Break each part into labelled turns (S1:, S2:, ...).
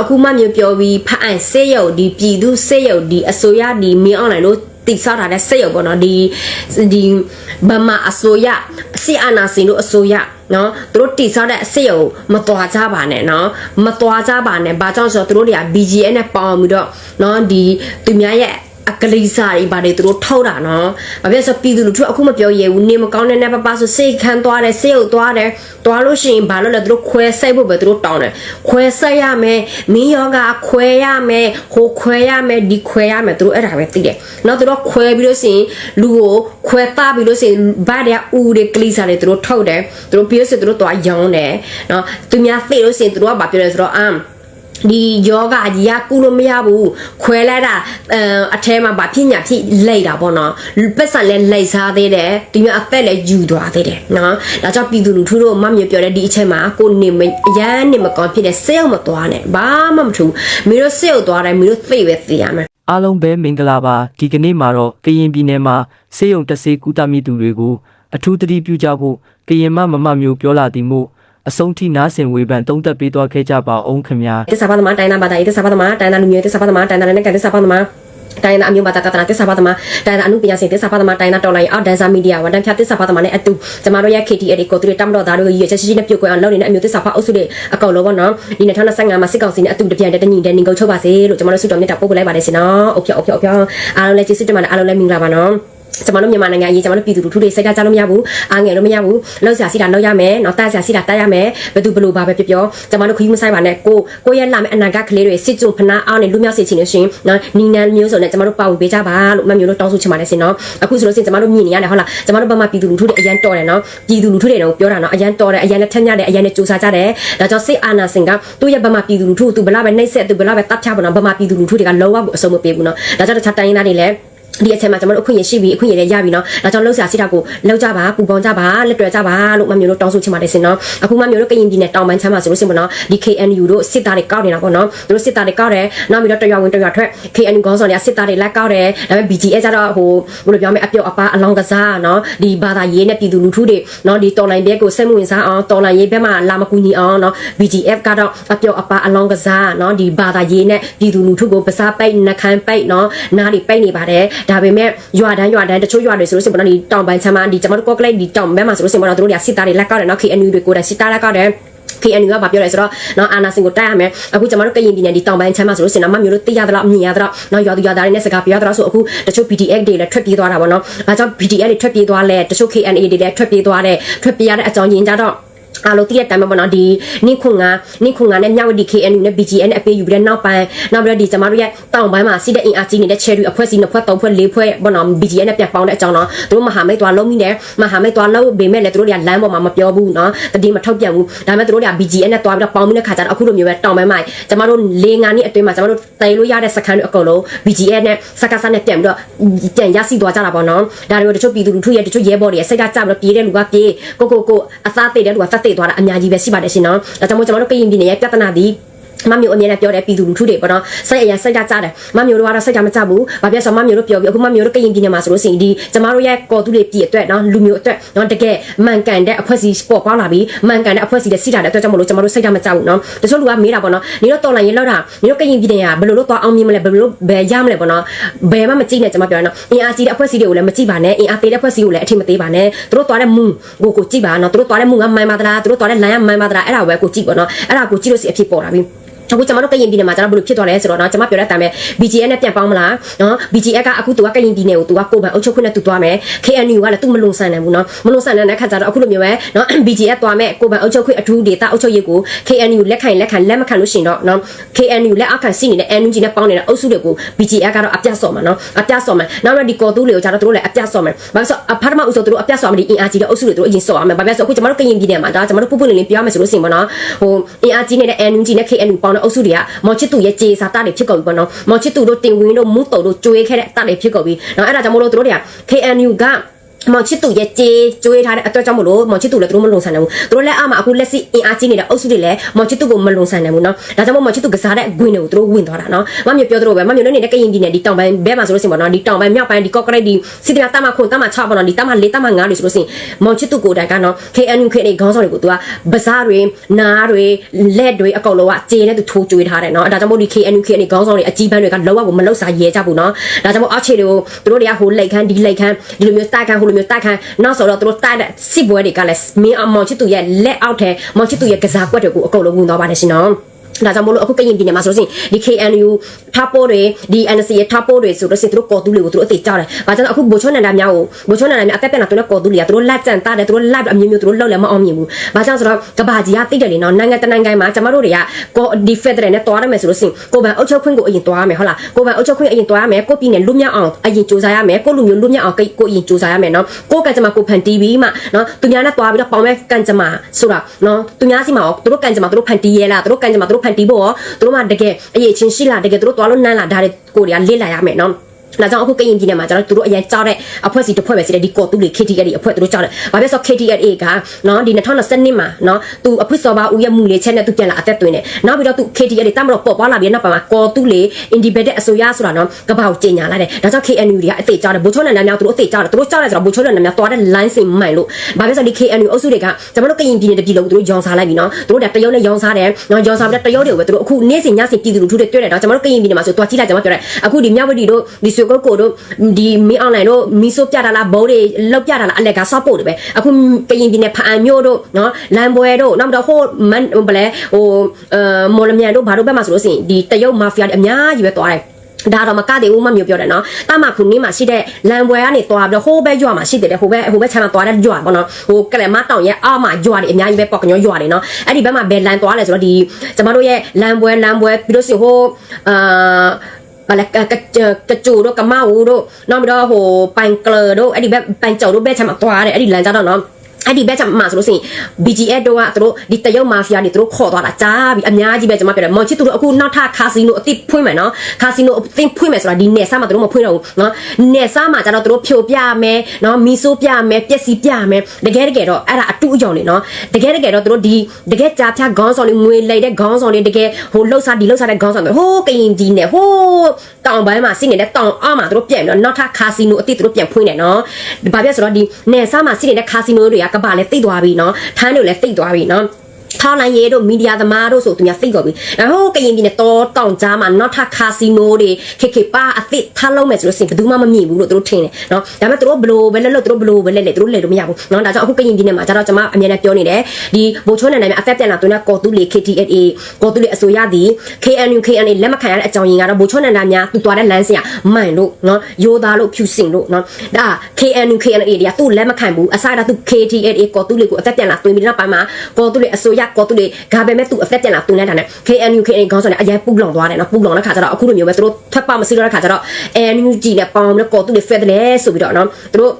S1: အခုမှမျိုးပြောပြီးဖအံစေရုပ်ဒီပြည်သူစေရုပ်ဒီအစိုးရဒီမင်းအွန်လိုင်းလို့တိဆောက်ထားတဲ့စေရုပ်ပေါ့နော်ဒီဒီဗမာအစိုးရစီအာနာစင်တို့အစိုးရနော်သူတို့တိဆောက်တဲ့အစေရုပ်မတော်ကြပါနဲ့နော်မတော်ကြပါနဲ့ဘာကြောင့်ဆိုတော့သူတို့တွေက BGN နဲ့ပေါင်းပြီးတော့နော်ဒီသူများရဲ့ အကလေးစားတွေဘာတွေသူတို့ထောက်တာနော်။ဘာဖြစ်လဲဆိုပြည်သူလူထုအခုမပြောရဘူးနေမကောင်းတဲ့နဲ့ပပဆိုစိတ်ခံသွားတယ်စိတ်ကိုသွားတယ်သွားလို့ရှိရင်ဘာလို့လဲသူတို့ခွဲဆိုင်ဖို့ပဲသူတို့တောင်းတယ်။ခွဲဆိုင်ရမယ်မင်းယောဂခွဲရမယ်ဟိုခွဲရမယ်ဒီခွဲရမယ်သူတို့အဲ့ဒါပဲသိတယ်။နော်သူတို့ခွဲပြီးလို့ရှိရင်လူကိုခွဲသားပြီးလို့ရှိရင်ဘာတွေကဦးတွေကလေးစားတွေသူတို့ထောက်တယ်။သူတို့ပြီးလို့ရှိရင်သူတို့သွားရောင်းတယ်။နော်သူများသိလို့ရှိရင်သူတို့ကဘာပြောလဲဆိုတော့အမ် ဒီယောဂကြီးကကုလို့မရဘူးခွဲလိုက်တာအဲအထဲမှာဗာဖြစ်ညာဖြစ်လိတ်တာပေါ့နော်ပတ်စံလဲလိတ်စားသေးတယ်ဒီမျိုးအသက်လဲယူသွားသေးတယ်နော်ဒါကြောင့်ပြည်သူလူထုတို့မမြေပြောတဲ့ဒီအချက်မှာကိုနေမအရန်နေမကောင်းဖြစ်တဲ့စိတ်အောင်မသွားနဲ့ဘာမှမထူမင်းတို့စိတ်အောင်သွားတယ်မင်းတို့သိပဲသိရမယ်
S2: အားလုံးပဲမင်္ဂလာပါဒီကနေ့မှာတော့ကရင်ပြည်နယ်မှာစေယုံတဆေးကူတာမိသူတွေကိုအထူးသတိပြုကြဖို့ကရင်မမမမျိုးပြောလာသည်မို့ အဆုံးထိနားဆင်ဝေဖန်သုံးသပ်ပေးသွားခဲ့ကြပါအောင်ခင်ဗျာ
S1: တစ္ဆာပါသမတိုင်းနာဘာသာရေးတစ္ဆာပါသမတိုင်းနာလူမျိုးတစ္ဆာပါသမတိုင်းနာနဲ့ကတစ္ဆာပါသမတိုင်းနာအမျိုးဘာသာကတနာတစ္ဆာပါသမတိုင်းနာအမှုပညာရှင်တစ္ဆာပါသမတိုင်းနာတော်လိုင်းအောက်ဒန်ဆာမီဒီယာဝန်တန်းဖြတ်တစ္ဆာပါသမနဲ့အတူကျမတို့ရဲ့ KTL ကိုသူတွေတမ်းတော့သားတို့ရည်ချက်ရှိရှိနဲ့ပြုတ်ကွယ်အောင်လုပ်နေတဲ့အမျိုးတစ္ဆာပါအုပ်စုတွေအကောင်လုံးပေါ့နော်ဒီ2025မှာစစ်ကောင်စီနဲ့အတူတပြန်တဲ့တညီတဲ့နေကုန်ချုပ်ပါစေလို့ကျမတို့ဆုတောင်းမြတ်တာပို့ပလိုက်ပါတယ်ရှင်နော်။ဟုတ်ဖြောက်ဟုတ်ဖြောက်ဟုတ်ဖြောက်အားလုံးလည်းကျေးဇူးတင်ပါတယ်အားလုံးလည်းမင်္ဂလာပါနော်။ ကျွန်တော်တို့မြန်မာနိုင်ငံအရေးကျွန်တော်တို့ပြည်သူလူထုတွေစိတ်ဓာတ်ကြလို့မရဘူးအားငယ်လို့မရဘူးလောက်ဆရာစီတာလောက်ရမယ်နော်တတ်ဆရာစီတာတတ်ရမယ်ဘယ်သူဘလို့ပါပဲပြောပြောကျွန်တော်တို့ခရီးမဆိုင်ပါနဲ့ကိုကိုရဲ့လာမယ့်အနာဂတ်ကလေးတွေစစ်ကြုံဖနာအောင်နဲ့လူမျိုးစေချင်လို့ရှင်နော်နီနန်မျိုးစုံနဲ့ကျွန်တော်တို့ပါဝင်ပေးကြပါလို့မမျိုးတို့တောင်းဆိုချင်ပါတယ်ရှင်နော်အခုဆိုလို့ရှင်ကျွန်တော်တို့မြင်နေရတယ်ဟုတ်လားကျွန်တော်တို့ဘာမှပြည်သူလူထုတွေအရန်တော်တယ်နော်ပြည်သူလူထုတွေတော့ပြောတာနော်အရန်တော်တယ်အရန်နဲ့ထက်မြတယ်အရန်နဲ့စူးစမ်းကြတယ်ဒါကြောင့်စိတ်အာနာစင်ကသူ့ရဲ့ဘာမှပြည်သူလူထုသူဘလားပဲနှိပ်စက်သူဘလားပဲတတ်ချပါတော့ဘာမှပြည်သူလူထုတွေကလောဝဘူးအဆုံးမပေးဘူးနော်ဒါကြောင့်တခြားတိုင်းရင်းသားတွေလည်း ဒီအချိန်မှာကျွန်တော်တို့အခွင့်အရေးရှိပြီအခွင့်အရေးလည်းရပြီเนาะဒါကြောင့်လှုပ်ရှားစီတာကိုလောက်ကြပါပူပေါင်းကြပါလက်တွဲကြပါလို့မမျိုးတို့တောင်းဆိုချင်ပါတယ်စင်เนาะအခုမမျိုးတို့ကရင်ပြည်နယ်တောင်ပိုင်းချမ်းမှာဆိုလို့စင်ပေါ့เนาะဒီ KNU တို့စစ်သားတွေကောက်နေတာပေါ့เนาะသူတို့စစ်သားတွေကောက်တယ်နောက်ပြီးတော့တရွာဝင်တရွာထွက် KNU ခေါင်းဆောင်တွေကစစ်သားတွေလက်ကောက်တယ်ဒါပေမဲ့ BGS ကျတော့ဟိုဘယ်လိုပြောမလဲအပြုတ်အပားအလောင်းကစားเนาะဒီဘာသာရေးနဲ့ပြည်သူလူထုတွေเนาะဒီတော်လိုင်းဘက်ကိုစိတ်မဝင်စားအောင်တော်လိုင်းရေးဘက်မှာလာမကူညီအောင်เนาะ BGF ကတော့အပြုတ်အပားအလောင်းကစားเนาะဒီဘာသာရေးနဲ့ပြည်သူလူထုကိုပစားပိတ်နှခမ်းပိတ်เนาะနားတွေပိတ်နေပါတယ် ဒါပေမဲ့ရွာတန်းရွာတန်းတချို့ရွာတွေဆိုလို့ရှိရင်ပေါ့နော်ဒီတောင်ပိုင်းချမ်းမဒီကျွန်တော်တို့ကော့ကလိတ်ဒီတောင်ဘက်မှာဆိုလို့ရှိရင်ပေါ့နော်တို့တွေကစစ်သားတွေလက်ကောက်တယ်နော် KNU တွေကိုယ်တိုင်စစ်သားလက်ကောက်တယ် KNU ကဘာပြောလဲဆိုတော့နော်အာနာစင်ကိုတိုက်ရမယ်အခုကျွန်တော်တို့ကရင်ပြည်နယ်ဒီတောင်ပိုင်းချမ်းမှာဆိုလို့စင်တော့မမျိုးတို့သိရသလားအမြင်ရသလားနော်ရွာသူရွာသားတွေနဲ့စကားပြောရသလားဆိုအခုတချို့ BDX တွေလည်းထွက်ပြေးသွားတာပေါ့နော်။ဒါကြောင့် BDX တွေထွက်ပြေးသွားလဲတချို့ KNA တွေလည်းထွက်ပြေးသွားတယ်ထွက်ပြေးရတဲ့အကြောင်းရင်းကြတော့ အားလုံးတည့်တဲ့တိုင်မှာပေါ့နော်ဒီနင့်ခွန်ငါနင့်ခွန်ငါနဲ့မြဝတီ KNU နဲ့ BGN နဲ့အပေးယူပြီးတဲ့နောက်ပိုင်းနောက်ပြီးတော့ဒီကျမတို့ရဲ့တောင်ပိုင်းမှာစီးတဲ့အင်အားကြီးနေတဲ့ cherry အဖွဲ့စီနှစ်ဖွဲ့သုံးဖွဲ့လေးဖွဲ့ပေါ့နော် BGN နဲ့ပြန်ပေါင်းတဲ့အကြောင်းတော့သူတို့မဟာမိတ်သွားလုံးမိတယ်မဟာမိတ်သွားလုံးပေမဲ့လည်းသူတို့တွေကလမ်းပေါ်မှာမပြောဘူးနော်တတိမထုတ်ပြန်ဘူးဒါပေမဲ့သူတို့တွေက BGN နဲ့သွားပြီးတော့ပေါင်းပြီးတဲ့ခါကျတော့အခုလိုမျိုးပဲတောင်ပိုင်းမှာကျမတို့၄ငါနှစ်အတွင်းမှာကျမတို့တိုင်လို့ရတဲ့စကန်တွေအကုန်လုံး BGN နဲ့စကားစားနဲ့ပြန်ပြီးတော့ပြန်ရရှိသွားကြတာပေါ့နော်ဒါတွေကိုတချို့ပြည်သူလူထုရဲ့တချို့ရဲဘော်တွေရဲ့စိတ်ကကြပြီးတော့ပြေးတဲ့လူကပြေးကိုကိုကိုအသားသိတဲ့လူကသက်သိသွားတာအများကြီးပဲရှိပါတယ်ရှင်နော်ဒါကြောင့်မို့ကျွန်တော်တို့ကရင်ပြည်နယ်ရဲ့ပြဿနာဒီ မမျိုးအမြဲတမ်းပြောတယ်ပြည်သူလူထုတွေပေါ့နော်စိတ်အရင်စိတ်ကြကြတယ်မမျိုးတို့ကတော့စိတ်ကြမကြဘူးဘာဖြစ်ဆိုမမျိုးတို့ပြောပြီးအခုမမျိုးတို့ကရင်ပြည်နယ်မှာဆိုလို့ရှိရင်ဒီကျမတို့ရဲ့ကော်တူတွေပြည်အတွက်နော်လူမျိုးအတွက်နော်တကယ်မှန်ကန်တဲ့အဖွဲ့အစည်းပေါ်ပေါက်လာပြီးမှန်ကန်တဲ့အဖွဲ့အစည်းတွေစီးတာတဲ့အတွက်ကြောင့်မလို့ကျမတို့စိတ်ကြမကြဘူးနော်တချို့လူကမေးတာပေါ့နော်နေတော့တော်လိုင်းရင်လောက်တာနေတော့ကရင်ပြည်နယ်ကဘယ်လိုလုပ်သွားအောင်မြင်မလဲဘယ်လိုလုပ်ဘယ်ရမလဲပေါ့နော်ဘယ်မှမကြည့်နဲ့ကျမပြောရနော်အင်အားကြီးတဲ့အဖွဲ့အစည်းတွေကိုလည်းမကြည့်ပါနဲ့အင်အားသေးတဲ့အဖွဲ့အစည်းကိုလည်းအထင်မသေးပါနဲ့သူတို့သွားတဲ့မူကိုကိုကြည့်ပါနော်သူတို့သွားတဲ့မူကမှန်ပါသလားသူတို့သွားတဲ့လမ်းကမှန်ပါသလားအဲ့ဒါပဲကိုကြည့်ပေါ့နော်အဲ့ဒါကိုကြည့်လို့စီအဖြစ်ပေါ်လာပြီ အခုကျွန်တော်တို့ကရင်ပြည်နယ်မှာကျွန်တော်ဘယ်လိုဖြစ်သွားလဲဆိုတော့เนาะကျွန်မပြောတဲ့အတိုင်းပဲ BGN နဲ့ပြန်ပေါင်းမလားเนาะ BGN ကအခုသူကကရင်ပြည်နယ်ကိုသူကကိုယ်ပိုင်အုပ်ချုပ်ခွင့်နဲ့သူသွားမယ် KNU ကလည်းသူမလုံဆန်နိုင်ဘူးเนาะမလုံဆန်နိုင်တဲ့ခါကျတော့အခုလိုမျိုးပဲเนาะ BGN သွားမယ်ကိုယ်ပိုင်အုပ်ချုပ်ခွင့်အထူးဒေသအုပ်ချုပ်ရေးကို KNU လက်ခံလက်ခံလက်မခံလို့ရှင်တော့เนาะ KNU လက်အောက်ခံစီနေတဲ့ NUG နဲ့ပေါင်းနေတဲ့အုပ်စုတွေကို BGN ကတော့အပြတ်စော်မှာเนาะအပြတ်စော်မှာနောက်တော့ဒီကော်တူးတွေကိုကျတော့သူတို့လည်းအပြတ်စော်မှာဘာလို့ဆိုအဖားမအုပ်စုသူတို့အပြတ်စော်မှာဒီအင်အားကြီးတဲ့အုပ်စုတွေသူတို့အရင်စော်အောင်မှာဘာဖြစ်လို့ဆိုအခုကျွန်တော်တို့ကရင်ပြည်နယ်မှာဒါကျွန်တော်တို့ပုပ်ပုလင်းလင်းပြောရမယ်ဆိုလို့ရှိရင်ပေါ့နော်ဟိုအင်အားကြီးနေတဲ့ NUG နဲ့ KNU ပေါင်း တဲ့အုပ်စုတွေကမော်ချစ်တူရဲ့ကြေစာတတွေဖြစ်ကုန်ပြီပေါ့နော်မော်ချစ်တူတို့တင်ဝင်းတို့မူတုံတို့ကျွေးခဲ့တဲ့အတတွေဖြစ်ကုန်ပြီနော်အဲ့ဒါကြောင့်မို့လို့တို့တွေက KNU က မောင်ချစ်သူရဲ့ကြေးကျွေးထားတဲ့အတွက်ကြောင့်မလို့မောင်ချစ်သူလည်းသူတို့မလုံဆန်နိုင်ဘူးသူတို့လည်းအမှအခုလက်စီအင်အားကြီးနေတဲ့အုပ်စုတွေလည်းမောင်ချစ်သူကိုမလုံဆန်နိုင်ဘူးเนาะဒါကြောင့်မို့မောင်ချစ်သူကစားတဲ့ဂွင်တွေကိုသူတို့ဝင်သွားတာเนาะမမျိုးပြောသလိုပဲမမျိုးလည်းနေတဲ့ကရင်ပြည်နယ်ဒီတောင်ပိုင်းဘဲမှာဆိုလို့ရှိရင်ပေါ့เนาะဒီတောင်ပိုင်းမြောက်ပိုင်းဒီကော့ကရိတ်ဒီစီတနာတမခွန်တမ6ပေါ့เนาะဒီတမ4တမ5တွေဆိုလို့ရှိရင်မောင်ချစ်သူကိုတိုင်ကเนาะ KNU ခေနေခေါင်းဆောင်တွေကိုသူကဗစားတွေနားတွေလက်တွေအကုန်လုံးကကြေနဲ့သူထိုးကျွေးထားတယ်เนาะဒါကြောင့်မို့ဒီ KNU ခေနေခေါင်းဆောင်တွေအကြီးပန်းတွေကလောကကိုမလောက်စားရဲကြဘူးเนาะဒါကြောင့်မို့အောက်ခြေတွေကိုသူတို့တွေကဟိုလက်ခန်းဒီလက်ခန်းဒီလိုမျိုးတိုက်ခန်းဟိုလို မျိုးတိုက်ခန်းနောက်ဆိုတော့သူတို့တိုက်တဲ့စစ်ပွဲတွေကလည်းမင်းအမောင်ချစ်သူရဲ့လက်အောက်ထဲမောင်ချစ်သူရဲ့ကစားကွက်တွေကိုအကုန်လုံးဝင်သွားပါတယ်ရှင်နော် ဒါကြောင့်မလို့အခုကရင်ပြည်နယ်မှာဆိုလို့ရှိရင်ဒီ KNU ထပ်ပိုးတွေဒီ NC ရဲ့ထပ်ပိုးတွေဆိုလို့ရှိရင်သူတို့ကော်တူးတွေကိုသူတို့အသေးကြောက်တယ်။ဘာကြောင့်အခုဘိုချွန်းနန္ဒာများကိုဘိုချွန်းနန္ဒာများအသက်ပြန်လာသူတို့ကော်တူးတွေကသူတို့လက်ကြံတားတယ်သူတို့လက်အမျိုးမျိုးသူတို့လောက်လည်းမအောင်မြင်ဘူး။ဘာကြောင့်ဆိုတော့ကဘာကြီးကတိတ်တယ်လေနော်နိုင်ငံတနိုင်ငံမှာကျမတို့တွေကကောဒီ Federal နဲ့တွားရမယ်ဆိုလို့ရှိရင်ကိုဗန်အုပ်ချုပ်ခွင့်ကိုအရင်တွားရမယ်ဟုတ်လား။ကိုဗန်အုပ်ချုပ်ခွင့်အရင်တွားရမယ်ကိုပြည်နယ်လွတ်မြောက်အောင်အရင်စူးစမ်းရမယ်ကိုလူမျိုးလွတ်မြောက်အောင်ကိုအရင်စူးစမ်းရမယ်နော်။ကိုကကြမှာကိုဖန်တီးပြီးမှနော်သူများနဲ့တွားပြီးတော့ပေါင်မဲ့ကန်ကြမှာဆိုတာနော်သူများစီမှာရောသူတို့ကန်ကြမှာသူတို့ဖန်တီးရဲလားသူတို့ကန်ကြမှာသူတို့ဖန်တီးဖို့ရောသူတို့မှတကယ်အရေးချင်းရှိလားတကယ်သူတို့တွားလို့နန်းလားဒါတွေကိုတွေကလေ့လာရမယ်နော် ဒါကြောင့်အခုကရင်ပြည်နယ်မှာကျတော့သူတို့အရင်ကြားတဲ့အဖွဲ့စီတစ်ဖွဲ့ပဲစီတဲ့ဒီကော်တူတွေ KTL တွေအဖွဲ့သူတို့ကြားတယ်။ဘာဖြစ်ဆို KTL ကနော်ဒီ2022မှာနော်သူအဖွင့်စောပါဦးရဲ့မူလေးချက်နဲ့သူပြန်လာအသက်သွင်းတယ်။နောက်ပြီးတော့သူ KTL တွေတမ်းမတော့ပေါ်ပွားလာပြီးနောက်ပိုင်းမှာကော်တူလေ independent အစိုးရဆိုတာနော်ကပောက်ကျင်ညာလိုက်တယ်။ဒါကြောင့် KNU တွေကအသေးကြားတယ်ဘိုးချုံနန္ဒများသူတို့အသေးကြားတယ်သူတို့ကြားတယ်ဆိုတော့ဘိုးချုံနန္ဒများသွားတဲ့ line စင်မှန်လို့ဘာဖြစ်ဆိုဒီ KNU အုပ်စုတွေကကျွန်တော်တို့ကရင်ပြည်နယ်တပြည်လုံးသူတို့ရောင်စားလိုက်ပြီနော်။သူတို့ကတရုတ်နဲ့ရောင်စားတယ်။နော်ရောင်စားပြီးတော့တရုတ်တွေကိုပဲသူတို့အခုနေ့စဉ်ညစဉ်ပြည်သူလူထုတွေတွေ့တယ်တော့ကျွန်တော်တို့ကရင်ပြည်နယ်မှာဆိုတွားကြည့်လိုက်ကျွန်တော်ပြောတယ်အခုဒီမြဝတီတို့ဒီဆွေကုတ်ကိုတို့ဒီမင်းအွန်လိုင်းတို့မီဆိုပြတာလားဘိုးတွေလောက်ပြတာလားအလက်ကဆော့ပို့တယ်ပဲအခုကရင်ပြည်နယ်ဖအံမျိုးတို့နော်လန်ပွဲတို့နောက်တော့ဟိုမန်ဘလဲဟိုအဲမော်လမြိုင်တို့ဘာတို့ဘက်မှာဆိုလို့ရှိရင်ဒီတရုတ်မာဖီယာတွေအများကြီးပဲသွားတယ်ဒါတော့မကသေးဘူးမမျိုးပြောတယ်နော်တာမခုနေမှာရှိတဲ့လန်ပွဲကနေသွားပြီးတော့ဟိုဘက်ရွာမှာရှိတယ်ဟိုဘက်ဟိုဘက်ချမ်းမှာသွားတဲ့ရွာပေါ့နော်ဟိုကလမတောင်ရဲ့အောက်မှာရွာတွေအများကြီးပဲပေါက်ကညောရွာတွေနော်အဲ့ဒီဘက်မှာဘယ်လန်သွားလဲဆိုတော့ဒီကျမတို့ရဲ့လန်ပွဲလန်ပွဲပြီးလို့ရှိရင်ဟိုအာ ဘာလဲကကကြိုတို့ကမောက်တို့နောက်ပြီးတော့ဟိုပိုင်ကလတို့အဲ့ဒီဘက်ပိုင်ကြော်တို့ဘက်ချမ်းမှာသွားတယ်အဲ့ဒီလန်ကြတော့နော် အဲ့ဒီဘက်ချက်မှာဆိုလို့ရှိရင် BGS တို့ကသူတို့ဒီတရုတ်မာဖီယာတွေသူတို့ခေါ်သွားတာကြားပြီအများကြီးပဲကျွန်မပြောတယ်မောင်ချစ်သူတို့အခုနောက်ထပ်ကာစီနိုအသစ်ဖွင့်မယ်နော်ကာစီနိုအသစ်ဖွင့်မယ်ဆိုတာဒီနယ်ဆာမှာသူတို့မဖွင့်တော့ဘူးနော်နယ်ဆာမှာကျတော့သူတို့ဖြိုပြမယ်နော်မီဆိုးပြမယ်ပျက်စီးပြမယ်တကယ်တကယ်တော့အဲ့ဒါအတူအယောင်နေနော်တကယ်တကယ်တော့သူတို့ဒီတကယ်ကြာဖြတ်ခေါင်းဆောင်တွေငွေလိုက်တဲ့ခေါင်းဆောင်တွေတကယ်ဟိုလှုပ်ရှားဒီလှုပ်ရှားတဲ့ခေါင်းဆောင်တွေဟိုးကရင်ကြီးနဲ့ဟိုး တောင်ပိုင်းမှာစီနေတဲ့တောင်အောက်မှာသူတို့ပြန်ပြီးတော့နောက်ထပ်ကာစီနိုအသစ်သူတို့ပြန်ဖွင့်တယ်နော်ဘာဖြစ်ဆိုတော့ဒီနယ်ဆာမှာစီနေတဲ့ကာစီနိုတွေကကဘာလဲသိသွားပြီနော်ထမ်းတို့လည်းသိသွားပြီနော် ထောင်းလိုင်းရဲတို့မီဒီယာသမားတို့ဆိုသူများသိတော့ပြီ။အဟိုကရင်ပြည်နယ်တောတောင်ကြားမှာနောက်ထပ်ကာစီနိုတွေခေခေပါအသစ်ထားလုံးမယ်ဆိုလို့ရှိရင်ဘယ်သူမှမမြင်ဘူးလို့သူတို့ထင်တယ်နော်။ဒါပေမဲ့သူတို့ဘလို့ပဲလဲလို့သူတို့ဘလို့ပဲလဲလဲသူတို့လဲလို့မရဘူး။နော်ဒါကြောင့်အခုကရင်ပြည်နယ်မှာကျတော့ကျွန်မအမြဲတမ်းပြောနေတယ်ဒီဘိုချိုးနယ်နယ်မှာအသက်ပြန်လာသူနဲ့ကော်တူလီ KTSA ကော်တူလီအစိုးရသည် KNU KNA လက်မခံရတဲ့အကြောင်းရင်းကတော့ဘိုချိုးနယ်နယ်များသူသွားတဲ့လမ်းစဉ်ကမှန်လို့နော်ရိုးသားလို့ဖြူစင်လို့နော်ဒါ KNU KNA တွေကသူ့လက်မခံဘူးအစားကသူ KTSA ကော်တူလီကိုအသက်ပြန်လာတွင်ပြီးနောက်ပိုင်းမှာကော်တူလီအစိုးရကော်တူလီဂါပဲမဲ့သူအသက်ပြန်လာတွင်နေတာနဲ့ KNU KNA ခေါင်းဆောင်နဲ့အရင်ပူလောင်သွားတယ်နော်ပူလောင်တဲ့ခါကျတော့အခုလိုမျိုးပဲသူတို့ထွက်ပါမစီတော့တဲ့ခါကျတော့ NUG နဲ့ပေါင်းပြီးတော့ကော်တူလီဖက်တယ်ဆိုပြီးတော့နော်သူတို့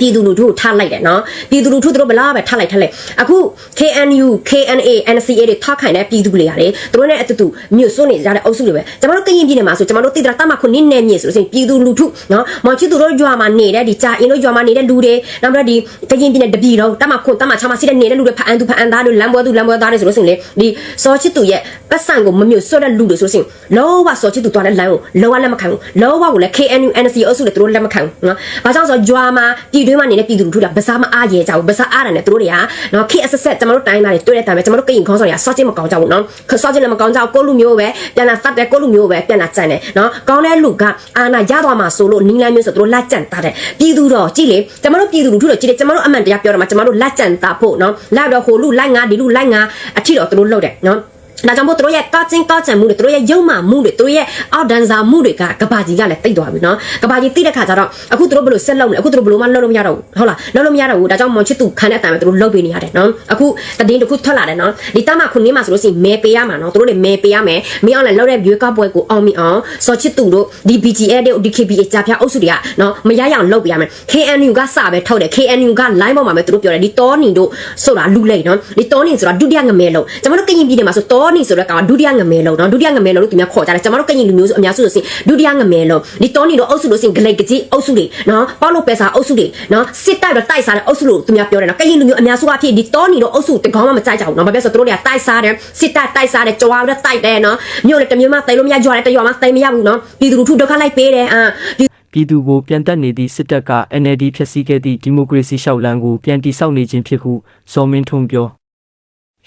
S1: ပြည်သူလူထုကိုထားလိုက်တယ်နော်ပြည်သူလူထုသူတို့ဘလားပဲထားလိုက်ထားလိုက်အခု KNU KNA NCA တွေထားခိုင်တဲ့ပြည်သူတွေရတယ်သူတို့နဲ့အတူတူမြို့စွန်းနေကြတဲ့အုပ်စုတွေပဲကျွန်တော်တို့ကရင်ပြည်နယ်မှာဆိုကျွန်တော်တို့တိတရာတမခုနင်းနေမြေဆိုလို့ဆိုရင်ပြည်သူလူထုနော်မောင်ချစ်သူတို့ကြွာမှာနေတဲ့ဒီကြာအင်းတို့ကြွာမှာနေတဲ့လူတွေနောက်ပြီးတော့ဒီကရင်ပြည်နယ်တပြည်တော့တမခုတမချာမှာစီးတဲ့နေတဲ့လူတွေဖအန်သူဖအန်သားတွေလမ်းပွဲသူလမ်းပွဲသားတွေဆိုလို့ဆိုရင်လေဒီစောချစ်သူရဲ့ပတ်စံကိုမမြို့စွတ်တဲ့လူတွေဆိုလို့ဆိုရင်လောဘစောချစ်သူသွားတဲ့လမ်းကိုလောဘလက်မခံဘူးလောဘကိုလည်း KNU NCA အုပ်စုတွေသူတို့လက်မခံဘူးနော်ဘာကြောင့်ဆိုတော့ကြွာမှာပြည်တွင်းမှာနေတဲ့ပြည်သူလူထုကဗစားမအားရဲကြဘူးဗစားအားတယ်နဲ့သူတို့တွေကနော်ခေအဆက်ဆက်ကျွန်တော်တို့တိုင်းသားတွေတွေ့တဲ့တိုင်ပဲကျွန်တော်တို့ကရင်ခေါင်းဆောင်တွေကစောချင်းမကောင်းကြဘူးနော်စောချင်းလည်းမကောင်းကြဘူးကိုလူမျိုးပဲပြန်လာဖတ်တယ်ကိုလူမျိုးပဲပြန်လာကြံတယ်နော်ကောင်းတဲ့လူကအာနာရသွားမှာဆိုလို့နီးလန်းမျိုးဆိုသူတို့လက်ကြံတာတယ်ပြည်သူတော်ကြည့်လေကျွန်တော်တို့ပြည်သူလူထုတော့ကြည့်လေကျွန်တော်တို့အမှန်တရားပြောတယ်မှာကျွန်တော်တို့လက်ကြံတာဖို့နော်လိုက်တော့ဟိုလူလိုက်ငါဒီလူလိုက်ငါအထီတော့သူတို့လုပ်တယ်နော် ဒါကြောင့်မို့သူတို့ရဲ့ကောက်ချင်းကောက်ချံမှုတွေသူတို့ရဲ့ယုံမှမှုတွေသူတို့ရဲ့အောက်ဒန်စာမှုတွေကကဘာကြီးကလည်းတိတ်သွားပြီနော်ကဘာကြီးတိတဲ့ခါကျတော့အခုသူတို့ဘယ်လိုဆက်လုပ်မလဲအခုသူတို့ဘယ်လိုမှလုပ်လို့မရတော့ဘူးဟုတ်လားလုပ်လို့မရတော့ဘူးဒါကြောင့်မောင်ချစ်သူခံတဲ့အတိုင်းပဲသူတို့လုပ်ပေးနေရတယ်နော်အခုတည်င်းတစ်ခုထွက်လာတယ်နော်ဒီတမခုနေမှာဆိုလို့ရှိရင်မဲပေးရမှာနော်သူတို့တွေမဲပေးရမယ်မင်းအောင်လည်းလောက်တဲ့ရွေးကောက်ပွဲကိုအောင်မြင်အောင်စောချစ်သူတို့ဒီ BGA တို့ DKBA ကြာဖျားအုပ်စုတွေကနော်မရရအောင်လုပ်ပေးရမယ် KNU ကစပဲထုတ်တယ် KNU က line ပေါ်မှာပဲသူတို့ပြောတယ်ဒီတောနီတို့ဆိုတာလူလိတ်နော်ဒီတောနီဆိုတာဒုတိယငမဲလုံးကျွန်တော်တို့ကရင်ပြည်နယ်မှာဆိုတောနီဆိုတဲ့ကောင်ဒုတိယငမဲလုံးနော်ဒုတိယငမဲလုံးလို့သူများခေါ်ကြတယ်ကျမတို့ကရင်လူမျိုးစုအများစုလို့ဆိုရင်ဒုတိယငမဲလုံးဒီတောနီတို့အုပ်စုလို့ဆိုရင်ဂလိတ်ကကြီးအုပ်စုတွေနော်ပေါလို့ပဲစာအုပ်စုတွေနော်စစ်တိုက်တော့တိုက်စားတဲ့အုပ်စုလို့သူများပြောတယ်နော်ကရင်လူမျိုးအများစုအဖြစ်ဒီတောနီတို့အုပ်စုတကောင်းမှမကြိုက်ကြဘူးနော်ဘာဖြစ်ဆိုသူတို့တွေကတိုက်စားတယ်စစ်တိုက်တိုက်စားတယ်ကြွားတော့တိုက်တယ်နော်မြို့လည်းတစ်မြို့မှတိုက်လို့မရကြွားတယ်တစ်ရွာမှတိုက်မရဘူးနော်ပြည်သူလူထုဒုက္ခလိုက်ပေးတယ်အာပြည်
S2: ပြည်သူကိုပြန်တက်နေသည့်စစ်တပ်က NLD ဖျက်ဆီးခဲ့သည့်ဒီမိုကရေစီရှောက်လန်းကိုပြန်တိဆောက်နေခြင်းဖြစ်ဟုဇော်မင်းထွန်းပြော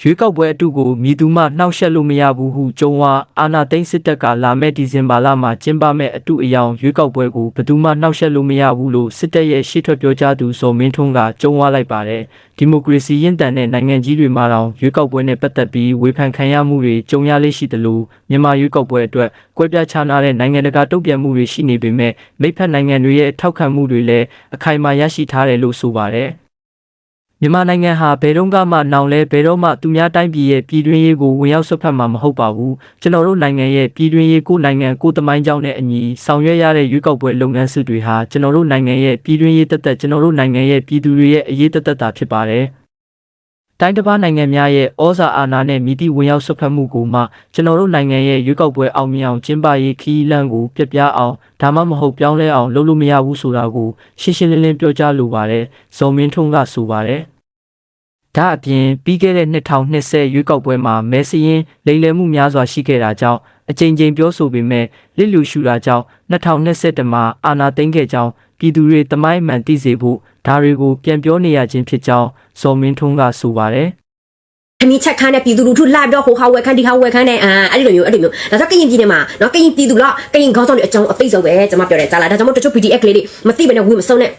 S2: ရွေးကောက်ပွဲအတုကိုမြည်သူမှနှောက်ယှက်လို့မရဘူးဟုကြုံဝါအာနာသိန်းစစ်တပ်ကလာမဲ့ဒီဇင်ဘာလမှာကျင်းပမဲ့အတုအယောင်ရွေးကောက်ပွဲကိုဘယ်သူမှနှောက်ယှက်လို့မရဘူးလို့စစ်တပ်ရဲ့ရှေ့ထွက်ပြောကြားသူဇော်မင်းထွန်းကကြုံဝါလိုက်ပါတယ်ဒီမိုကရေစီရင့်တန်တဲ့နိုင်ငံကြီးတွေမှာတောင်ရွေးကောက်ပွဲနဲ့ပတ်သက်ပြီးဝေဖန်ခံရမှုတွေကြုံရလေးရှိတယ်လို့မြန်မာရွေးကောက်ပွဲအတွက်ကွဲပြားခြားနားတဲ့နိုင်ငံတကာတုံ့ပြန်မှုတွေရှိနေပေမဲ့မိဖက်နိုင်ငံတွေရဲ့ထောက်ခံမှုတွေလည်းအခိုင်အမာရရှိထားတယ်လို့ဆိုပါတယ် မြန်မာနိုင်ငံဟာဘယ်တော့မှနောင်လဲဘယ်တော့မှသူများတိုင်းပြည်ရဲ့ပြည်တွင်းရေးကိုဝင်ရောက်ဆွတ်ဖက်မှာမဟုတ်ပါဘူးကျွန်တော်တို့နိုင်ငံရဲ့ပြည်တွင်းရေးကိုနိုင်ငံကိုယ်တမိုင်းကြောင်းနဲ့အညီဆောင်ရွက်ရတဲ့ရွေးကောက်ပွဲလုပ်ငန်းစုတွေဟာကျွန်တော်တို့နိုင်ငံရဲ့ပြည်တွင်းရေးတက်တက်ကျွန်တော်တို့နိုင်ငံရဲ့ပြည်သူတွေရဲ့အရေးတက်တက်တာဖြစ်ပါတယ်တိုင်းတစ်ပါးနိုင်ငံများရဲ့ဩဇာအာဏာနဲ့မိတိဝင်ရောက်ဆွတ်ဖက်မှုကိုမှကျွန်တော်တို့နိုင်ငံရဲ့ရွေးကောက်ပွဲအောင်မြင်အောင်ကျင်းပရေးခီးလန်းကိုပြက်ပြားအောင်ဒါမှမဟုတ်ပြောင်းလဲအောင်လုပ်လို့မရဘူးဆိုတာကိုရှင်းရှင်းလင်းလင်းပြောကြားလိုပါတယ်ဇော်မင်းထွန်းကဆိုပါတယ် ဒါအပြင်ပြီးခဲ့တဲ့2020ရွေးကောက်ပွဲမှာမဲစရင်လိမ်လည်မှုများစွာရှိခဲ့တာကြောင့်အကြိမ်ကြိမ်ပြောဆိုပေမဲ့လစ်လူရှူတာကြောင့်2021မှာအာဏာသိမ်းခဲ့ကြောင်းပြည်သူတွေတမိုင်းမှန်သိစေဖို့ဒါတွေကိုပြန်ပြောနေရခြင်းဖြစ်ကြောင်းဇော်မင်းထွန်းကဆိုပါတယ်
S1: အမိချက်ခန်းတဲ့ပြည်သူလူထုလာပြီးတော့ဟိုဟာဝယ်ခန်းဒီဟာဝယ်ခန်းတဲ့အာအဲ့ဒီလိုမျိုးအဲ့ဒီမျိုးဒါဆိုကရင်ပြည်နယ်မှာနော်ကရင်ပြည်သူလားကရင်ခေါင်းဆောင်တွေအကြောင်းအသိဆုံးပဲကျွန်မပြောတယ်ကြားလားဒါကြောင့်မို့တချို့ PDF ကလေးတွေမသိဘဲနဲ့ဝင်မစုံနဲ့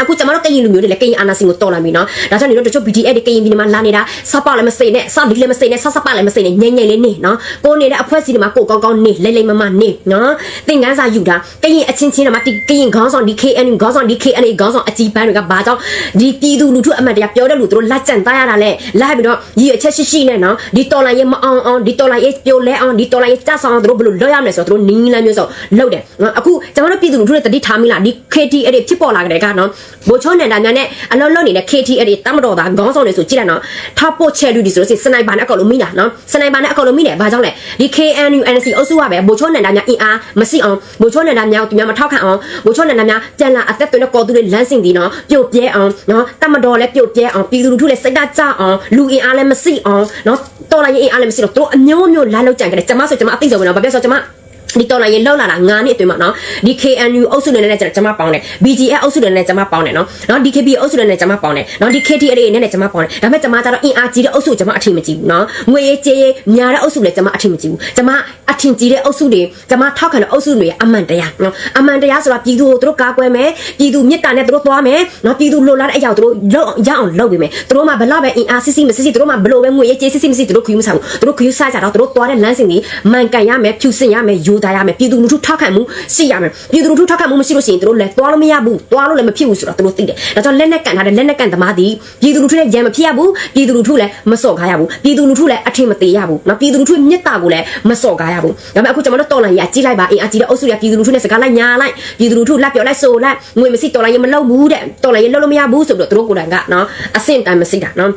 S1: အခုကျွန်တော်တို့ကရင်လူမျိုးတွေလည်းကရင်အာနာစင်ကိုတော်လာပြီနော်ဒါကြောင့်နေတော့တချို့ BDS တွေကရင်ပြည်နယ်မှာလာနေတာစပလည်းမစိနဲ့စဒီလည်းမစိနဲ့ဆဆပလည်းမစိနဲ့ငိမ့်ငိမ့်လေးနေနော်ကိုနေတဲ့အဖွဲ့အစည်းတွေမှာကိုကောင်းကောင်းနေလိမ့်လိမ့်မမနေနော်သင်ခန်းစာယူတာကရင်အချင်းချင်းတွေမှာဒီကရင်ခေါင်းဆောင်ဒီ KNU ခေါင်းဆောင်ဒီ KNA ခေါင်းဆောင်အကြီးပန်းတွေကဘာကြောင့်ဒီပြည်သူလူထုအမှန်တရားပြောတဲ့လူတို့လက်ကျန်သားရတာလဲလိုက်ပြီးတော့ရည်အချက်ရှိရှိနဲ့နော်ဒီတော်လိုင်းရဲ့မအောင်အောင်ဒီတော်လိုင်းရဲ့ပြိုလဲအောင်ဒီတော်လိုင်းရဲ့ကြဆောင်အောင်တို့ဘယ်လိုလွတ်ရမလဲဆိုတော့တို့နင်းလမ်းမျိုးဆိုလောက်တယ်နော်အခုကျွန်တော်တို့ပြည်သူလူထုတွေတတိထားမိလားဒီ KT အဲ့ဒီဖြစ်ပေါ်လာကြတဲ့ကနော်ဘိုချောနန္ဒာများနဲ့အလုံးလုံးနေတဲ့ KT အဲ့ဒီတမတော်သားခေါင်းဆောင်တွေဆိုကြည့်လိုက်နော်ထောက်ပို့ချဲလူဒီဆိုလို့စနိုက်ပါနဲ့အကောက်လုံးမိတာနော်စနိုက်ပါနဲ့အကောက်လုံးမိတယ်ဘာကြောင့်လဲဒီ KNU NC အုပ်စုကပဲဘိုချောနန္ဒာများအင်အားမရှိအောင်ဘိုချောနန္ဒာများကိုသူများမထောက်ခံအောင်ဘိုချောနန္ဒာများပြန်လာအသက်သွင်းတဲ့ကော်သူတွေလမ်းစဉ်ဒီနော်ပြုတ်ပြဲအောင်နော်တမတော်လည်းပြုတ်ပြဲအောင်ပြည်သူလူထုလည်းစိတ်ဓာတ်ကြအောင်လူအင်အားလည်းမရှိအောင်နော်တော်လိုက်ရင်အင်အားလည်းမရှိတော့တို့အမျိုးမျိုးလာလောက်ကြံကြတယ်ကျမဆိုကျမအသိဆုံးပဲနော်ဘာဖြစ်ဆိုကျမ ဒီတော်လိုင်းရေလောက်လာတာ9နှစ်အတွင်းမှာနော်ဒီ KNU အုပ်စုတွေနဲ့ကျွန်တော်ပေါင်းတယ် BGF အုပ်စုတွေနဲ့ကျွန်မပေါင်းတယ်နော်နော် DKB အုပ်စုတွေနဲ့ကျွန်မပေါင်းတယ်နော်ဒီ KTA တွေနဲ့ကျွန်မပေါင်းတယ်ဒါပေမဲ့ကျွန်မကျတော့အင်အားကြီးတဲ့အုပ်စုကျွန်မအထင်မကြီးဘူးနော်ငွေရေးကြေးရေးများတဲ့အုပ်စုလည်းကျွန်မအထင်မကြီးဘူးကျွန်မအထင်ကြီးတဲ့အုပ်စုတွေကျွန်မထောက်ခံတဲ့အုပ်စုတွေအမှန်တရားနော်အမှန်တရားဆိုတာပြည်သူကိုတို့ကာကွယ်မယ်ပြည်သူမြစ်တာနဲ့တို့သွားမယ်နော်ပြည်သူလိုလားတဲ့အရာတို့လောက်ရအောင်လုပ်ပေးမယ်တို့မှဘလောက်ပဲအင်အားစစ်စစ်မစစ်စစ်တို့မှဘလို့ပဲငွေရေးကြေးစစ်စစ်မစစ်တို့ခယူးမဆောင်ဘူးတို့ခယူးစားကြတော့တို့သွားတဲ့လမ်းစဉ်တွေမှန်ကန်ရမယ်ဖြူစင်ရမယ်ယူသားရမယ်ပြည်သူလူထုထောက်ခံမှုရှိရမယ်ပြည်သူလူထုထောက်ခံမှုမရှိလို့ရှိရင်တို့လည်းသွားလို့မရဘူးသွားလို့လည်းမဖြစ်ဘူးဆိုတော့တို့သိတယ်ဒါကြောင့်လက်နဲ့ကန်ထားတဲ့လက်နဲ့ကန်သမားသည်ပြည်သူလူထုနဲ့ရံမဖြစ်ရဘူးပြည်သူလူထုလည်းမစော့ကားရဘူးပြည်သူလူထုလည်းအထင်မသေးရဘူးနော်ပြည်သူလူထုမြစ်တာကိုလည်းမစော့ကားရဘူးဒါပေမဲ့အခုကျွန်တော်တို့တော်လိုင်းရကြီးလိုက်ပါအင်အားကြီးတဲ့အုပ်စုရပြည်သူလူထုနဲ့စကားလိုက်ညာလိုက်ပြည်သူလူထုလက်ပြောလိုက်ဆိုလိုက်ငွေမရှိတော်လိုင်းရမလုပ်ဘူးတဲ့တော်လိုင်းရလုပ်လို့မရဘူးဆိုပြီးတော့တို့ကိုယ်တိုင်ကနော်အဆင့်တန်မရှိတာနော်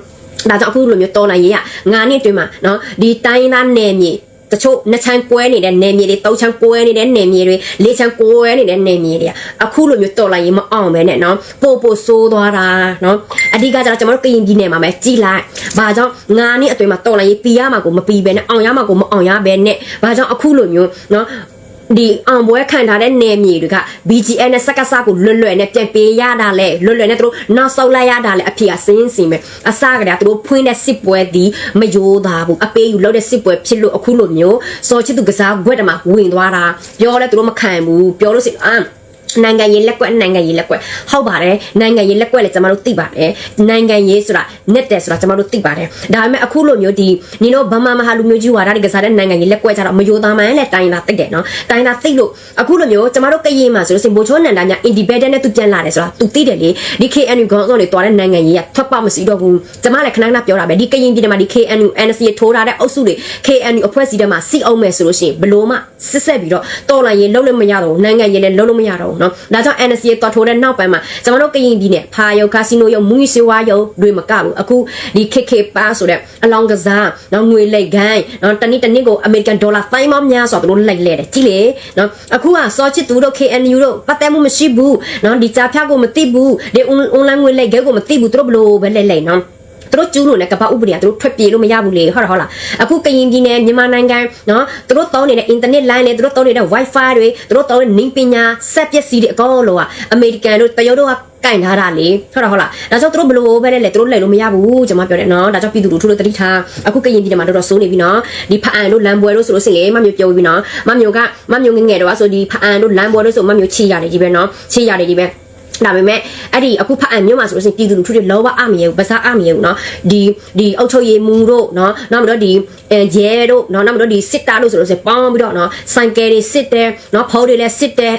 S1: ဒါကြောင့်အခုလိုမျိုးတော်လိုင်းရရငါနှစ်တွင်မှာနော်ဒီတိုင်းသားနယ်မြေ တချို့နှစ်ချမ်းကွဲနေတဲ့နယ်မြေတွေသုံးချမ်းကွဲနေတဲ့နယ်မြေတွေလေးချမ်းကွဲနေတဲ့နယ်မြေတွေအခုလိုမျိုးတော်လိုက်ရင်မအောင်ပဲနဲ့နော်ပို့ပို့ဆိုးသွားတာနော်အဓိကကျတော့ကျွန်တော်တို့ကရင်ပြည်နယ်မှာပဲကြီးလိုက်ဘာကြောင့်ငါနဲ့အတွေ့မှာတော်လိုက်ရင်ပီရမှာကိုမပီပဲနဲ့အောင်ရမှာကိုမအောင်ရပဲနဲ့ဘာကြောင့်အခုလိုမျိုးနော် ဒီအောင်ပွဲခံထားတဲ့နယ်မြေတွေက BGN နဲ့စက္ကစကိုလွတ်လွယ်နဲ့ပြန်ပေးရတာလဲလွတ်လွယ်နဲ့သူတို့နောက်ဆုတ်လိုက်ရတာလဲအဖေကစင်းစင်ပဲအစကတည်းကသူတို့ဖွင့်တဲ့စစ်ပွဲဒီမယိုးသားဘူးအပေးယူလုပ်တဲ့စစ်ပွဲဖြစ်လို့အခုလိုမျိုးစောချစ်သူကစားဘွက်တမှာဝင်သွားတာပြောလဲသူတို့မခံဘူးပြောလို့ရှိအာ နိုင်ငံရေးလက်ကွက်နိုင်ငံရေးလက်ကွက်ဟုတ်ပါတယ်နိုင်ငံရေးလက်ကွက်လည်းကျွန်တော်တို့သိပါတယ်နိုင်ငံရေးဆိုတာနဲ့တယ်ဆိုတာကျွန်တော်တို့သိပါတယ်ဒါပေမဲ့အခုလိုမျိုးဒီနင်တို့ဗမာမဟာလူမျိုးကြီးဝါဒတွေကစားတဲ့နိုင်ငံရေးလက်ကွက်ကြတော့မယိုသားမှန်းနဲ့တိုင်းလာသိတယ်နော်တိုင်းလာသိလို့အခုလိုမျိုးကျွန်တော်တို့ကရင်မှာဆိုလို့စင်ဘိုချိုးနန္ဒာညာ independent နဲ့သူပြန်လာတယ်ဆိုတာသူသိတယ်လေဒီ KNU ခေါင်းဆောင်တွေတွားတဲ့နိုင်ငံရေးကထွက်ပေါက်မရှိတော့ဘူးကျွန်မလည်းခဏခဏပြောတာပဲဒီကရင်ပြည်နယ်မှာဒီ KNU NC ထိုးထားတဲ့အုပ်စုတွေ KNU အဖွဲ့အစည်းတွေမှာစီအောင်မယ်ဆိုလို့ရှိရင်ဘလို့မှစစ်ဆက်ပြီးတော့တော်လိုင်းရေးလုံးလို့မရတော့ဘူးနိုင်ငံရေးလည်းလုံးလို့မရတော့ဘူးနော်ဒါကြောင့် NSC တော်ထိုးတဲ့နောက်ပိုင်းမှာကျွန်တော်တို့ကရင်ပြည်နယ်ဖာယုတ်ကာစီနိုယုတ်မူနီစီဝါယုတ်တွေမကဘူးအခုဒီ KK ပါဆိုတဲ့အလောင်းကစားနော်ငွေလိတ်ဂိုင်းနော်တနည်းတနည်းကိုအမေရိကန်ဒေါ်လာသိန်းပေါင်းများစွာသူတို့လိုက်လဲတယ်ကြည့်လေနော်အခုကစောချစ်သူတို့ KNU တို့ပတ်သက်မှုမရှိဘူးနော်ဒီကြားဖြတ်ကိုမသိဘူးဒီ online ငွေလိတ်ဂဲကိုမသိဘူးသူတို့ဘလို့ပဲလဲလဲနော် သူတို့ကျူးလို့လည်းကပ္ပဥပဒေကသူတို့ထွက်ပြေးလို့မရဘူးလေဟုတ်လားဟုတ်လားအခုကရင်ပြည်နယ်မြန်မာနိုင်ငံနော်သူတို့တောင်းနေတဲ့အင်တာနက်လိုင်းတွေသူတို့တောင်းနေတဲ့ wifi တွေသူတို့တောင်းတဲ့နေပညာစက်ပစ္စည်းတွေအကုန်လုံးကအမေရိကန်တို့တရုတ်တို့ကကင်ထားတာလေဟုတ်လားဟုတ်လားဒါကြောင့်သူတို့ဘလို့ပဲလဲလေသူတို့လိုက်လို့မရဘူးကျွန်မပြောတယ်နော်ဒါကြောင့်ပြည်သူလူထုတို့တတိထားအခုကရင်ပြည်နယ်မှာတော်တော်စိုးနေပြီနော်ဒီဖအန်တို့လမ်းပွဲတို့ဆိုလို့ရှိရင်မမျိုးပြောပြီးနော်မမျိုးကမမျိုးငငယ်တော့ဆိုဒီဖအန်တို့လမ်းပွဲတို့ဆိုမမျိုးချီရတယ်ကြီးပဲနော်ချီရတယ်ကြီးပဲ ဒါပေမဲ့အဲ့ဒီအခုဖတ်အံမြို့မှာဆိုလို့ရှိရင်ပြည်သူလူထုတွေလောဘအမရေဘူးဗစားအမရေဘူးเนาะဒီဒီအုတ်ချုပ်ရည်မူတို့เนาะနောက်ပြီးတော့ဒီအဲရဲတို့เนาะနောက်ပြီးတော့ဒီစစ်တာတို့ဆိုလို့ရှိရင်ပေါင်းပြီးတော့เนาะဆိုင်ကယ်တွေစစ်တယ်เนาะဖော်တွေလည်းစစ်တယ်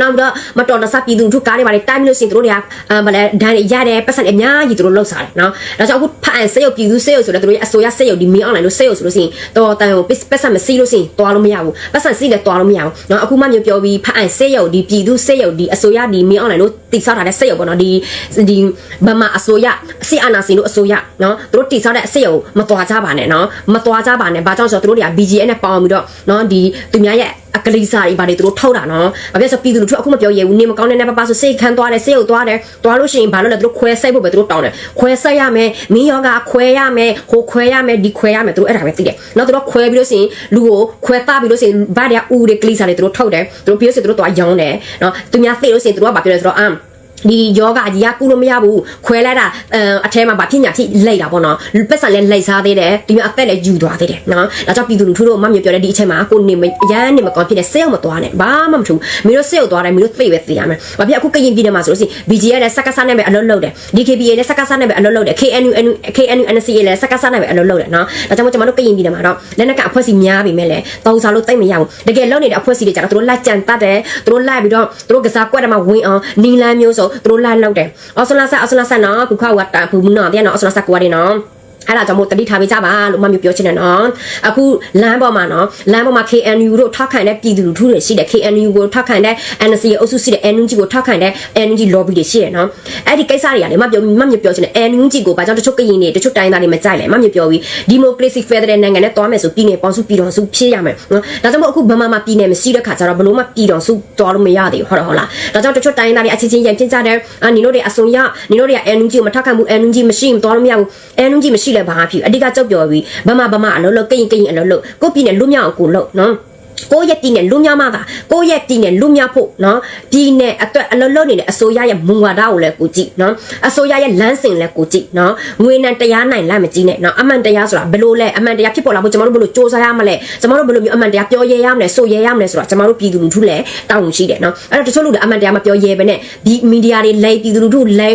S1: နောက်တော့မတော်တဆပြည်သူလူထုကားတွေပါလေတိုင်းလို့ရှိရင်တို့တွေကအာဗလဲဒဏ်ရတဲ့ပတ်စံအများကြီးတို့လှုပ်စားတယ်နော်ဒါကြောင့်အခုဖအန်စေရုပ်ပြည်သူစေရုပ်ဆိုတော့တို့ရဲ့အစိုးရစေရုပ်ဒီမင်းအွန်လိုင်းလို့စေရုပ်ဆိုလို့ရှိရင်တော်တန်ကိုပတ်စံမစီးလို့ရှိရင်တွားလို့မရဘူးပတ်စံစီးလည်းတွားလို့မရဘူးနော်အခုမှမျိုးပြောပြီးဖအန်စေရုပ်ဒီပြည်သူစေရုပ်ဒီအစိုးရဒီမင်းအွန်လိုင်းလို့တိဆောက်ထားတဲ့စေရုပ်ပေါ့နော်ဒီဒီဗမာအစိုးရစီအာနာစင်တို့အစိုးရနော်တို့တိဆောက်တဲ့စေရုပ်မတွားကြပါနဲ့နော်မတွားကြပါနဲ့ဘာကြောင့်ဆိုတော့တို့တွေက BGN နဲ့ပေါင်းပြီးတော့နော်ဒီသူများရဲ့အကလေးစားတွေဘာတွေသူတို့ထုတ်တာနော်။ဘာဖြစ်ဆိုပြည်သူလူထုအခုမပြောရဘူးနေမကောင်းတဲ့နဲ့ပပဆိုစိတ်ခံသွားတယ်စိတ်ကိုသွားတယ်။သွားလို့ရှိရင်ဘာလို့လဲသူတို့ခွဲစိတ်ဖို့ပဲသူတို့တောင်းတယ်။ခွဲစိတ်ရမယ်။မင်းယောဂခွဲရမယ်။ဟိုခွဲရမယ်ဒီခွဲရမယ်သူတို့အဲ့ဒါပဲသိတယ်။နောက်သူတို့ခွဲပြီးလို့ရှိရင်လူကိုခွဲသားပြီးလို့ရှိရင်ဘာတွေကဥတွေကလေးစားတွေသူတို့ထုတ်တယ်။သူတို့ပြီးလို့ရှိရင်သူတို့သွားရောင်းတယ်။နော်။သူများသိလို့ရှိရင်သူတို့ကဘာပြောလဲဆိုတော့အမ် ဒီယောဂကြီးကကုလို့မရဘူးခွဲလိုက်တာအဲအထဲမှာဗာဖြစ်ညာဖြစ်လိုက်တာပေါ့နော်ပတ်စံလဲလိုက်စားသေးတယ်ဒီမျိုးအသက်လဲယူသွားသေးတယ်နော်ဒါကြောင့်ပြည်သူလူထုတို့မမြေပြောတဲ့ဒီအချိန်မှာကိုနေမရမ်းနေမကောင်းဖြစ်တဲ့ဆေးအောင်မသွားနဲ့ဘာမှမထူမင်းတို့ဆေးအောင်သွားတယ်မင်းတို့သိပဲသိရမယ်ဘာဖြစ်အခုကရင်ပြည်နယ်မှာဆိုလို့ရှိရင် BGA နဲ့စက္ကစနဲ့ပဲအလုပ်လုပ်တယ် DKBA နဲ့စက္ကစနဲ့ပဲအလုပ်လုပ်တယ် KNU KNU NCA လည်းစက္ကစနဲ့ပဲအလုပ်လုပ်တယ်နော်ဒါကြောင့်ကျွန်တော်တို့ကရင်ပြည်နယ်မှာတော့လက်နက်ကအဖွဲ့အစည်းများပြီမဲ့လေတောင်းစားလို့သိမရဘူးတကယ်လုပ်နေတဲ့အဖွဲ့အစည်းတွေကြတော့သူတို့လိုက်ကြံတတ်တယ်သူတို့လိုက်ပြီးတော့သူတို့ကစားကွက်တယ်မှာဝင်အောင်နီလန်းမျိုးဆိုသူတို့လိုက်လောက်တယ်အော်ဆလာဆာအော်ဆလာဆာနော်ခုခောက်ကတာဘူးနော်တဲ့နော်အော်ဆလာဆာကွာတယ်နော် အဲ့ဒါကြောင့်မို့တတိထားပေးကြပါလို့မမျိုးပြောချင်တယ်နော်အခုလမ်းပေါ်မှာနော်လမ်းပေါ်မှာ KNU တို့ထောက်ခံတဲ့ပြည်သူလူထုတွေရှိတယ် KNU ကိုထောက်ခံတဲ့ NC အုပ်စုရှိတယ် NUG ကိုထောက်ခံတဲ့ NUG lobby တွေရှိတယ်နော်အဲ့ဒီကိစ္စတွေကလည်းမပြောမမျိုးပြောချင်တယ် NUG ကိုဘာကြောင့်တချို့ကရင်တွေတချို့တိုင်းသားတွေမကြိုက်လဲမမျိုးပြောပြီး Democracy Federal နိုင်ငံနဲ့တွားမယ်ဆိုပြည်နယ်ပေါင်းစုပြည်တော်စုဖြစ်ရမယ်နော်ဒါကြောင့်မို့အခုဗမာမှာပြည်နယ်မရှိတဲ့ခါကျတော့ဘလို့မှပြည်တော်စုတွားလို့မရသေးဘူးဟုတ်တယ်ဟုတ်လားဒါကြောင့်တချို့တိုင်းသားတွေအချင်းချင်းရန်ဖြစ်ကြတယ်အာညီတို့တွေအစုံရညီတို့တွေက NUG ကိုမထောက်ခံဘူး NUG မရှိရင်တွားလို့မရဘူး NUG မရှိလဲဘာဖြစ်အဓိကကြောက်ပြောပြီးဗမာဗမာအလုံးလုံးကရင်ကရင်အလုံးလုံးကိုပြည်နယ်လွတ်မြောက်အောင်ကိုလုံးနော် ကိုရက်တီနဲ့လူများမသာကိုရက်တီနဲ့လူများဖို့နော်ပြည်နယ်အတွက်အလုံးလုံးနေတဲ့အစိုးရရဲ့မူဝါဒကိုလည်းကိုကြည့်နော်အစိုးရရဲ့လမ်းစဉ်လည်းကိုကြည့်နော်ငွေနဲ့တရားနိုင်လိုက်မကြည့်နဲ့နော်အမှန်တရားဆိုတာဘယ်လိုလဲအမှန်တရားဖြစ်ပေါ်လာဖို့ကျွန်တော်တို့ဘယ်လိုစ조사ရမလဲကျွန်တော်တို့ဘယ်လိုမျိုးအမှန်တရားပြောရဲရမလဲဆိုရဲရမလဲဆိုတာကျွန်တော်တို့ပြည်သူလူထုလည်းတောင်းရှိတယ်နော်အဲ့တော့တချို့လူတွေအမှန်တရားမပြောရဲဘဲနဲ့ဒီမီဒီယာတွေလဲပြည်သူလူထုလဲ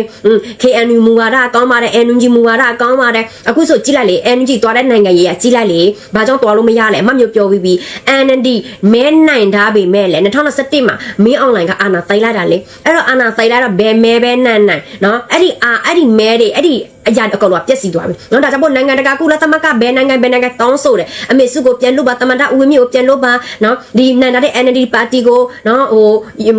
S1: KNU မူဝါဒကောင်းပါတယ် NUG မူဝါဒကောင်းပါတယ်အခုဆိုကြည့်လိုက်လေ NUG သွားတဲ့နိုင်ငံရေးကကြည့်လိုက်လေဘာကြောင့်သွားလို့မရလဲအမှတ်မျိုးပြောပြီးပြီး NND မဲနိုင်ထားပေမဲ့လေ2021မှာမင်းအွန်လိုင်းကအာနာသိုက်လိုက်တာလေအဲ့တော့အာနာသိုက်လိုက်တော့ဘယ်မဲပဲနိုင်နိုင်နော်အဲ့ဒီအာအဲ့ဒီမဲတွေအဲ့ဒီအရာအကောင်တော့ပြက်စီသွားပြီနော်ဒါကြောင့်မို့နိုင်ငံတကာကုလသမဂ္ဂဘယ်နိုင်ငံဘယ်နိုင်ငံတောင်းဆိုတယ်အမေစုကိုပြန်လို့ပါတမန်တော်ဦးဝင်းမျိုးကိုပြန်လို့ပါနော်ဒီနန္ဒတဲ့ NLD ပါတီကိုနော်ဟို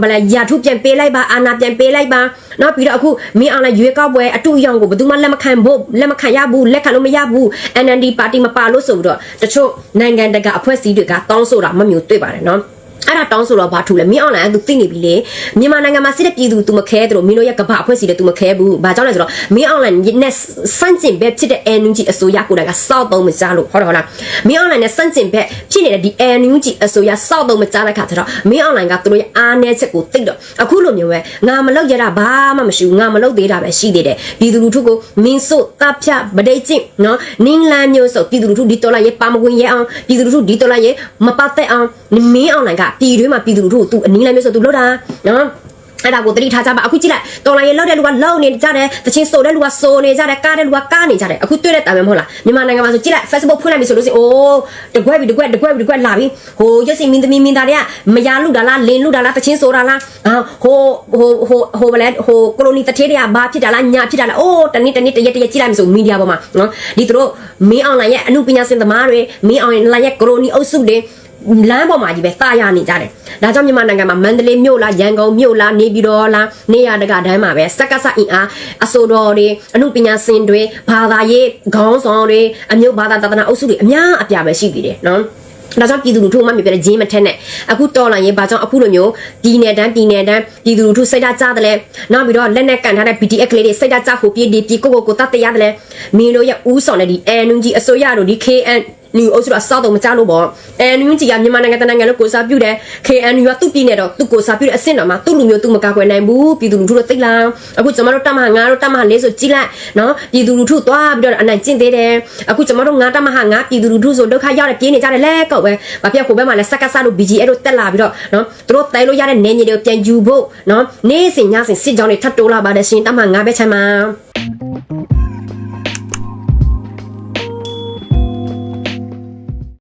S1: ဘယ်လဲရာထုပြန်ပေးလိုက်ပါအာနာပြန်ပေးလိုက်ပါနော်ပြီးတော့အခုမင်းအောင်လည်းရွေးကောက်ပွဲအတူအယောင်ကိုဘယ်သူမှလက်မခံဖို့လက်မခံရဘူးလက်ခံလို့မရဘူး NLD ပါတီမပါလို့ဆိုပြီးတော့တချို့နိုင်ငံတကာအဖွဲ့အစည်းတွေကတောင်းဆိုတာမမျိုးတွေ့ပါတယ်နော် အဲ့ဒါတောင်းဆိုတော့ဘာထူလဲမင်းအွန်လိုင်းကသူသိနေပြီလေမြန်မာနိုင်ငံမှာစစ်တဲ့ပြည်သူ तू မခဲတယ်လို့မင်းတို့ရဲ့ကမ္ဘာအဖွဲ့အစည်းတွေ तू မခဲဘူးဘာကြောင့်လဲဆိုတော့မင်းအွန်လိုင်းနဲ့စန့်ကျင်ဘက်ဖြစ်တဲ့ NUG အစိုးရကိုယ်တိုင်ကစောက်သုံးမကြလို့ဟုတ်တယ်ဟုတ်လားမင်းအွန်လိုင်းနဲ့စန့်ကျင်ဘက်ဖြစ်နေတဲ့ဒီ NUG အစိုးရစောက်သုံးမကြတဲ့ခါကျတော့မင်းအွန်လိုင်းကသူတို့ရဲ့အားနည်းချက်ကိုသိတော့အခုလိုမျိုးပဲငါမလောက်ရတာဘာမှမရှိဘူးငါမလောက်သေးတာပဲရှိသေးတယ်ပြည်သူလူထုကိုမင်းစို့တပ်ဖြတ်ဗဒိတ်ကျင့်နော်နင်းလန်းမျိုးဆိုပြည်သူလူထုဒီတော်လာရဲ့ပါမဝင်ရဲအောင်ပြည်သူလူထုဒီတော်လာရဲ့မပတ်သက်အောင်မင်းအွန်လိုင်းကပြည်တွင်းမှာပြည်သူလူထုကို तू အနည်းလမ်းမျိုးဆို तू လောက်တာနော်အဲ့ဒါကိုတတိထားကြပါအခုကြည့်လိုက်တော်လိုင်းရေလောက်တဲ့လူကလောက်နေကြတယ်တချင်းဆိုတဲ့လူကဆိုနေကြတယ်ကားတဲ့လူကကားနေကြတယ်အခုတွေ့တဲ့တာပဲမဟုတ်လားမြန်မာနိုင်ငံမှာဆိုကြည့်လိုက် Facebook ဖွင့်လိုက်ပြီဆိုလို့ရှိရင်အိုးတကွက်ပြီတကွက်တကွက်ပြီတကွက်လာပြီဟိုရက်စီမင်းသမီးမင်းသားတွေကမယားလူတာလားလင်းလူတာလားတချင်းဆိုတာလားအာဟိုဟိုဟိုဟိုဘလဲဟိုကိုလိုနီတထေးတွေကဘာဖြစ်တာလားညာဖြစ်တာလားအိုးတနေ့တနေ့တရက်တရက်ကြည့်လိုက်ပြီဆိုမီဒီယာပေါ်မှာနော်ဒီသူတို့မင်းအွန်လိုင်းရဲ့အမှုပညာရှင်သမားတွေမင်းအွန်လိုင်းရဲ့ကိုလိုနီအုပ်စုတွေ လမ်းပေါ်မှာကြီးပဲတာယာနေကြတယ်ဒါကြောင့်မြန်မာနိုင်ငံမှာမန္တလေးမြို့လားရန်ကုန်မြို့လားနေပြည်တော်လားနေရတကတိုင်းမှာပဲစက်ကစအင်အားအစိုးရတွေအမှုပညာရှင်တွေဘာသာရေးခေါင်းဆောင်တွေအမျိုးဘာသာတသနာအုပ်စုတွေအများအပြားပဲရှိသေးတယ်နော်ဒါကြောင့်ပြည်သူလူထုမှမြပြတဲ့ဂျင်းမထက်နဲ့အခုတော်လာရင်ဘာကြောင့်အခုလိုမျိုးပြည်နယ်တန်းပြည်နယ်တန်းပြည်သူလူထုစိတ်ဓာတ်ကြတယ်လဲနောက်ပြီးတော့လက်နဲ့ကန်ထားတဲ့ BTS ကလေးတွေစိတ်ဓာတ်ကြဖို့ပြည်ဒီပြည်ကိုကိုကိုတတ်တရားတယ်လဲမင်းတို့ရဲ့ဦးဆောင်တဲ့ဒီ NUG အစိုးရတို့ဒီ KN လူအုပ်စုတော့စောက်တော့မကြလို့ပေါ့ NUG ကမြန်မာနိုင်ငံတနိုင်ငံလုံးကိုစားပြုတယ် KNU ကသူ့ပြည်နယ်တော့သူ့ကိုစားပြုတဲ့အဆင့်တော်မှာသူ့လူမျိုးသူ့မကာကွယ်နိုင်ဘူးပြည်သူလူထုတို့သိလားအခုကျွန်တော်တို့တမဟာ9တို့တမဟာ4ဆိုကြည်လိုက်နော်ပြည်သူလူထုသွားပြီးတော့အနိုင်ကျင့်သေးတယ်အခုကျွန်တော်တို့9တမဟာ9ပြည်သူလူထုဆိုဒုက္ခရောက်တဲ့ပြေးနေကြတယ်လဲကောက်ပဲဘာဖြစ်ဟိုဘက်မှာလဲစက်ကဆတို့ BGA တို့တက်လာပြီးတော့နော်သူတို့တိုင်လို့ရတဲ့နေမြေတွေကိုပြန်ယူဖို့နော်နေ့စဉ်ညစဉ်စစ်ကြောင်းတွေထပ်တိုးလာပါတယ်ရှင်တမဟာ9ဘက်ချမ်းမှာ